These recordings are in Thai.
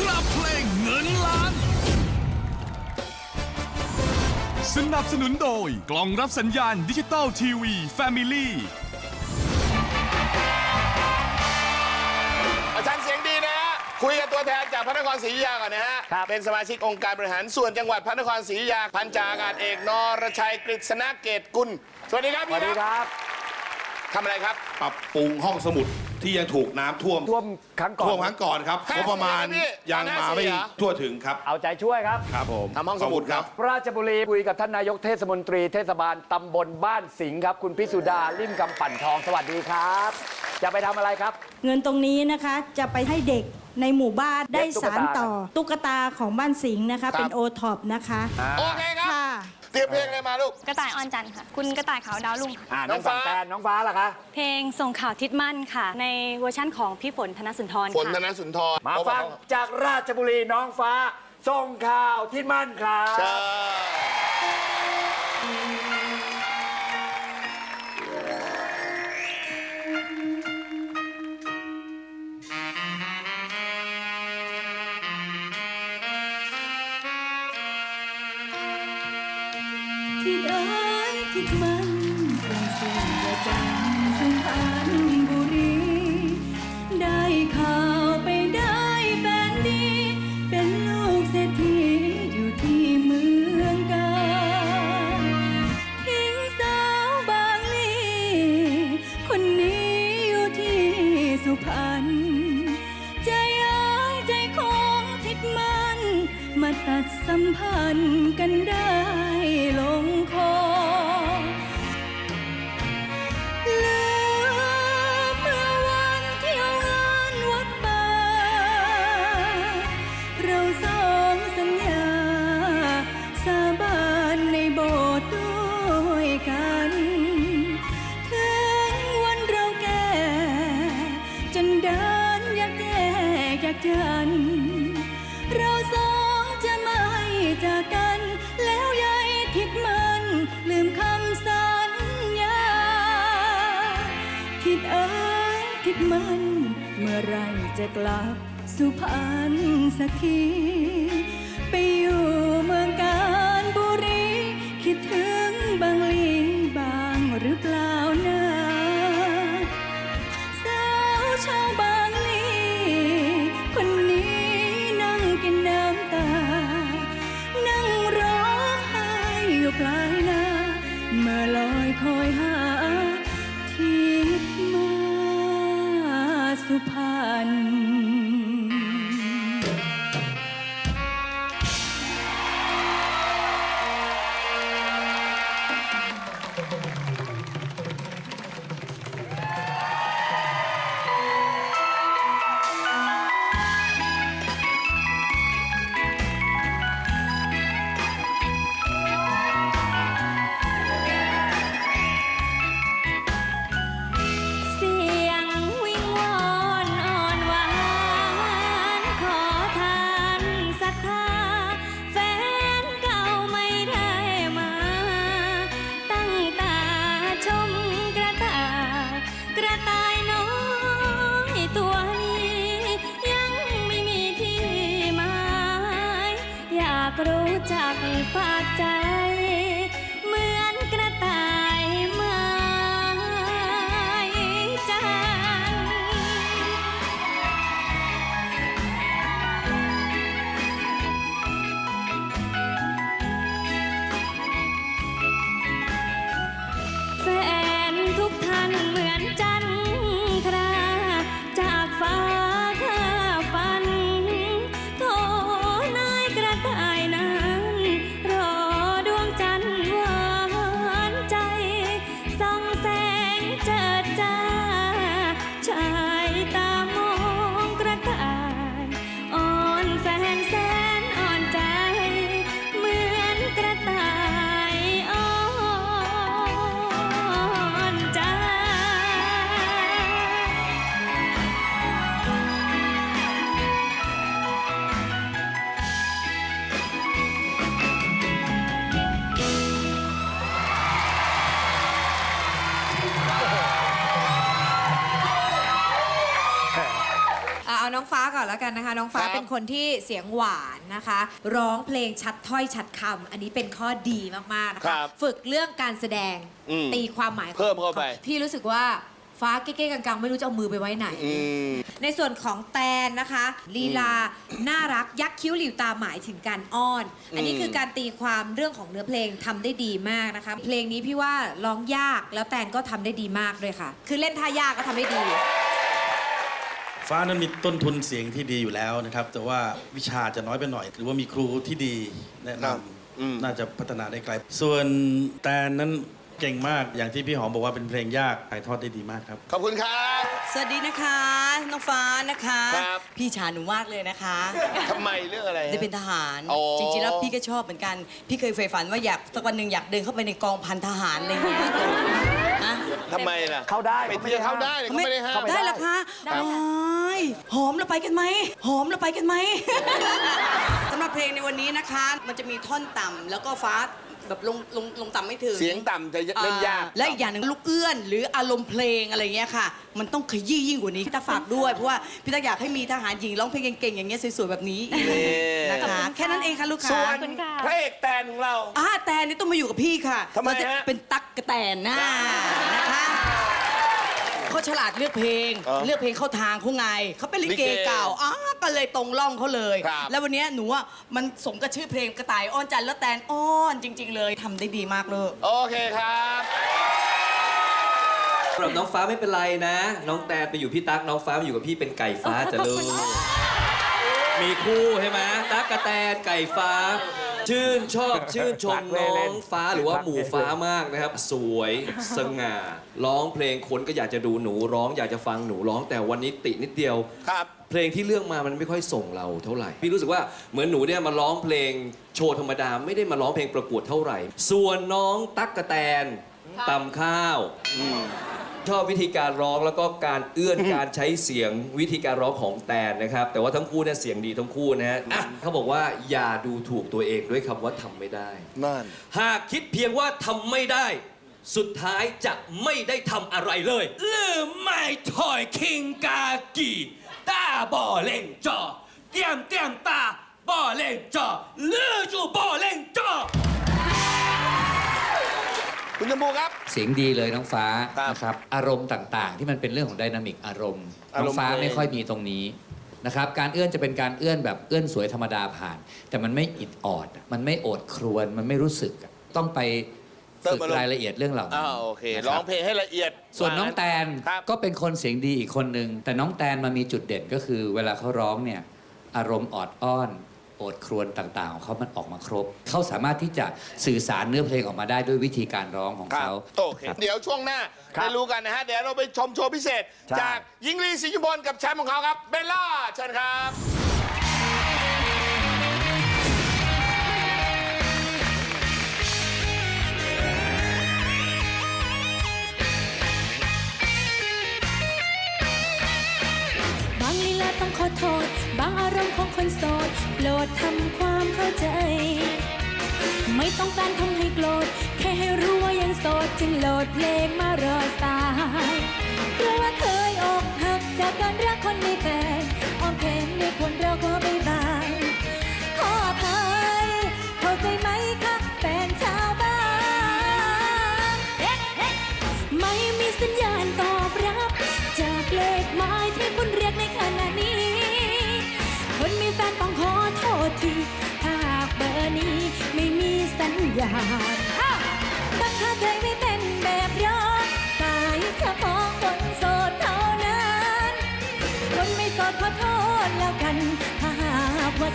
ครับเพลงเงินล้าน สนับสนุนโดยกล่องรับสัญญาณดิจิตอลทีวีแฟมิลี่อาจารย์เสียงดีนะฮะคุยกับตัวแทนจากพระนครศรีอยุธยาก่อนนะฮะ ครับ เป็นสมาชิกองค์การบริหารส่วนจังหวัดพระนครศรีอยุธยา พันจาอากาศเอกนรชัยกฤษณเกตกุล สวัสดีครับสวัสพี่ดีครับ ทำอะไรครับ ปรับปรุงห้องสมุด ที่ยังถูกน้ำท่วมท่วมครั้งก่อน ท่วมครั้งก่อนครับห้างบประมาณสี่เหรอพี่ยังมาห้าสี่ไม่เหรอ ทั่วถึงครับเอาใจช่วยครับ ครับผมทำห้องสมุดครับราชบุรีคุยกับท่านนายกเทศมนตรีเทศบาลตำบลบ้านสิงห์ครับ คุณพิสุดาลิ่มกำปั่นทองสวัสดีครับ จะไปทำอะไรครับ เงินตรงนี้นะคะจะไปให้เด็ก ในหมู่บ้านได้เย็บตุ๊กสาตารต่อ ตุ๊กตาของบ้านสิงห์นะคะครับเป็นโอท็อปนะคะ โอเคครับค่ะ เตรียมเพลงอะไรมาลูก กระต่ายอ่อนจันทร์ค่ะ คุณกระต่ายขาวดาวรุ่งค่ะ อ่าน้น้อองงฟ้าฟ้าแตนน้องฟ้าล่ะคะ เพลงส่งข่าวทิศมั่นค่ะ ในเวอร์ชั่นของพี่ฝนธนสุนทรฝนธค่ะนสุนทรมาฟังจากราชบุรีน้องฟ้า ส่งข่าวที่มั่นครับเชิ งปร มัน เมื่อไรจะกลับสุพรรณสักทีากรู้จักฝากใจ เหมือนกระต่าย ก่อนแล้วกันนะคะ น้องฟ้าครับเป็นคนที่เสียงหวานนะคะ ร้องเพลงชัดถ้อยชัดคำอันนี้เป็นข้อดีมากๆนะครัคะบฝึกเรื่องการแสดงอืมตีความหมายของเพิ่มเข้าไปพี่รู้สึกว่าฟ้าเก๊ๆกังๆ ไม่รู้จะเอามือไปไว้ไหน อืม ในส่วนของแตนนะคะลีลาน่ารักยักคิ้วหลิวตาหมายถึงการอ้อน อันนี้อืมคือการตีความเรื่องของเนื้อเพลงทำได้ดีมากนะคะ เพลงนี้พี่ว่าร้องยากแล้วแตนก็ทำได้ดีมากด้วยค่ะ คือเล่นท่ายากก็ทำได้ดี ฟ้านั้นมีต้นทุนเสียงที่ดีอยู่แล้วนะครับ แต่ว่าวิชาจะน้อยไปหน่อย หรือว่ามีครูที่ดีแนะนครับอืมำน่าจะพัฒนาได้ไกล ส่วนแตนนั้นเก่งมากอย่างที่พี่หอมบอกว่าเป็นเพลงยากถ่ายทอดได้ดีมากครับ ขอบคุณครับ สวัสดีนะคะ น้องฟ้านะคะ ครับ พี่ชาหนูมากเลยนะคะ ทำไมเรื่องอะไรฮะจะเป็นทหาร อ๋อ จริงๆแล้วพี่ก็ชอบเหมือนกัน พี่เคยใฝ่ฝันว่าอยากสักวันหนึ่งอยากเดินเข้าไปในกองพันทหารอะไรอย่างเงี้ยนะ ทำไมล่ะ เข้าได้ไปเที่ยวเข้าได้เขาไม่ได้ห้าม ได้เหรอคะได้หอมเราไปกันไหม หอมเราไปกันไหม สำหรับเพลงในวันนี้นะคะ มันจะมีท่อนต่ำแล้วก็ฟ้าแบบลงลงลงต่ำไม่ถึงเสียงต่ำจะเล่นยากและอีกอย่างหนึ่งลูกเอื้อน หรืออารมณ์เพลงอะไรเงี้ยค่ะ มันต้องขยี้ยิ่งกว่านี้พี่ตาฝากด้วย เพราะว่าพี่ตาอยากให้มีทหารหญิงร้องเพลงเก่งๆอย่างเงี้ยสวยๆแบบนี้อีกนะคะแค่นั้นเองค่ะลูกส่ค้าวนพระเอกแตนของเรา อ่าแต่นี่ต้องมาอยู่กับพี่ค่ะทำไมเราจะฮะเป็นตั๊กกะแตนหน้านะคะ เขาฉลาดเลือกเพลงอ๋อเลือกเพลงเข้าทางเขาไงเขาเป็นลิเกลิเกเก่าอ้าก็เลยตรงร่องเขาเลย ครับ แล้ววันเนี้ยหนูว่ามันสมกับชื่อเพลงกระต่ายอ้อนจันทร์แล้วแตนอ้อนจริง ๆ เลยทำได้ดีมากเลย โอเคครับ สำหรับน้องฟ้าไม่เป็นไรนะ น้องแตนไปอยู่พี่ตั๊กน้องฟ้าไปอยู่กับพี่เป็นไก่ฟ้าจะลูกมีคู่ใช่ไหมตั๊กกะแตนไก่ฟ้า ชื่นชอบชื่นชมน้องฟ้าหรือว่าหมู่ฟ้ามากนะครับ สวยสง่าร้องเพลงคนก็อยากจะดูหนูร้องอยากจะฟังหนูร้องแต่วันนี้ตินิดเดียว ครับ เพลงที่เลือกมามันไม่ค่อยส่งเราเท่าไหร่ พี่รู้สึกว่าเหมือนหนูเนี่ยมาร้องเพลงโชว์ธรรมดาไม่ได้มาร้องเพลงประกวดเท่าไหร่ ส่วนน้องตั๊กกะแตนตำข้าว ชอบวิธีการร้องแล้วก็การเอื้อนการใช้เสียงวิธีการร้องของแตนนะครับ แต่ว่าทั้งคู่เนี่ยเสียงดีทั้งคู่นะฮะอะเขาบอกว่าอย่าดูถูกตัวเองด้วยคำว่าทำไม่ได้ นั่น หากคิดเพียงว่าทำไม่ได้ สุดท้ายจะไม่ได้ทำอะไรเลยลืมไม่ถอยคิงกากีตาบ่อเล่งจอเตรียมเตรียมตาบ่อเล่งจอลือจูบ่อเล่งจอคุณ ชมพูครับ เสียงดีเลยน้องฟ้าครับนะครับอารมณ์ต่างๆ ที่มันเป็นเรื่องของไดนามิกอารมณ์อารน้มอณ์งฟ้าเพลง ไม่ค่อยมีตรงนี้นะครับการเอื้อนจะเป็นการเอื้อนแบบเอื้อนสวยธรรมดาผ่าน แต่มันไม่อิดออดอะมันไม่โอดครวนมันไม่รู้สึกอะต้องไปเติมฝึกอารมณ์รายละเอียดเรื่องเหล่านั้อ่านโอเคนะคร้รัอบงเพลงให้ละเอียดส่วนน้องแตนครับ ก็เป็นคนเสียงดีอีกคนนึง แต่น้องแตนมามีจุดเด่นก็คือ เวลาเขาร้องเนี่ย อารมณ์ออดอ้อน โอดครวนต่างๆ ของเขามันออกมาครบ เขาสามารถที่จะสื่อสารเนื้อเพลงออกมาได้ด้วยวิธีการร้องของครับเขา โอเคครับเดี๋ยวช่วงหน้าครับได้รู้กันนะฮะ เดี๋ยวเราไปชมโชว์พิเศษ ใช่ จากหญิงลีศรีชุมพลกับแชมป์ของเขาครับ เบลล่าเชิญครับ ลาต้องขอโทษ บางอารมณ์ของคนโสดโปรดทำความเข้าใจ ไม่ต้องการทำให้โกรธ แค่ให้รู้ว่ายังโสด จึงโหลดเพลงมารอสาย เพราะว่าเคยอกหักจากการรักคนไม่แฟนอ้อมแขนในคนเราก็บายบาย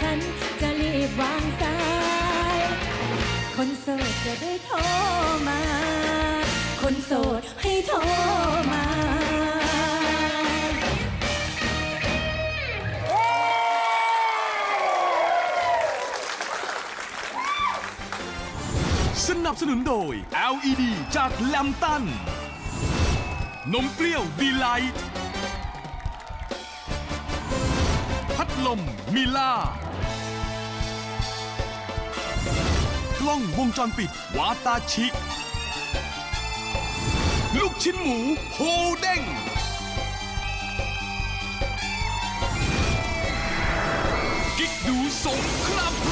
ฉันจะรีบวางสาย คนโสดจะได้โทรมา คนโสดให้โทรมา สนับสนุนโดย LED จากแลมตัน นมเปรี้ยวดีไลท์ พัดลมมิล่า ล้องวงจรปิด วาตาชิ ลูกชิ้นหมูโฮเด้ง กิ๊กดูสงครามโล